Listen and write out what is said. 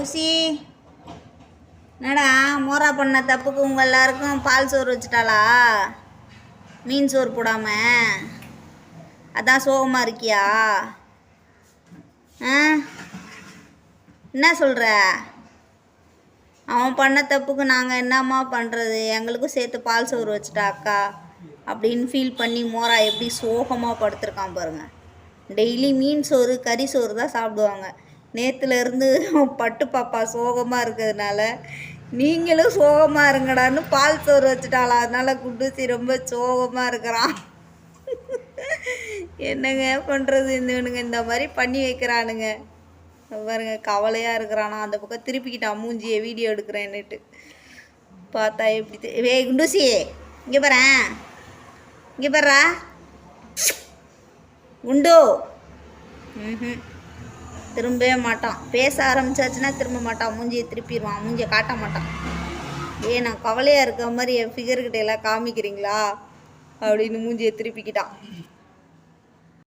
குண்டூசி என்னடா மோரா பண்ண தப்புக்கு உங்கள் எல்லாருக்கும் பால் சோறு வச்சுட்டாளா? மீன் சோறு போடாம? அதான் சோகமாக இருக்கியா? ஆ? என்ன சொல்கிற அவன் பண்ண தப்புக்கு நாங்கள் என்னம்மா பண்ணுறது எங்களுக்கும் சேர்த்து பால் சோறு வச்சுட்டா அக்கா அப்படின்னு ஃபீல் பண்ணி மோரா எப்படி சோகமாக படுத்துருக்கான் பாருங்கள் டெய்லி மீன் சோறு கறி சோறு தான் சாப்பிடுவாங்க. நேற்றுலேருந்து பட்டு பாப்பா சோகமாக இருக்கிறதுனால நீங்களும் சோகமாக இருங்கடான்னு பால் சோறு வச்சுட்டாளா. அதனால குண்டூசி ரொம்ப சோகமாக இருக்கிறான் என்னங்க பண்ணுறது இந்தவனுங்க இந்த மாதிரி பண்ணி வைக்கிறானுங்க. பாருங்க கவலையாக இருக்கிறானா. அந்த பக்கம் திருப்பிக்கிட்டான் மூஞ்சியை வீடியோ எடுக்கிறேன்னுட்டு. பார்த்தா எப்படி வே குண்டூசி இங்கே பாரேன் இங்கே பாரா குண்டு. ம் திரும்பவே மாட்டான். பேச ஆரம்பிச்சாச்சுன்னா திரும்ப மாட்டான். மூஞ்சியை திருப்பிடுவான். மூஞ்சியை காட்ட மாட்டான். ஏ நான் கவலையாக இருக்க மாதிரி என் ஃபிகர்கிட்ட எல்லாம் காமிக்கிறீங்களா? அப்படின்னு மூஞ்சியை திருப்பிக்கிட்டான்.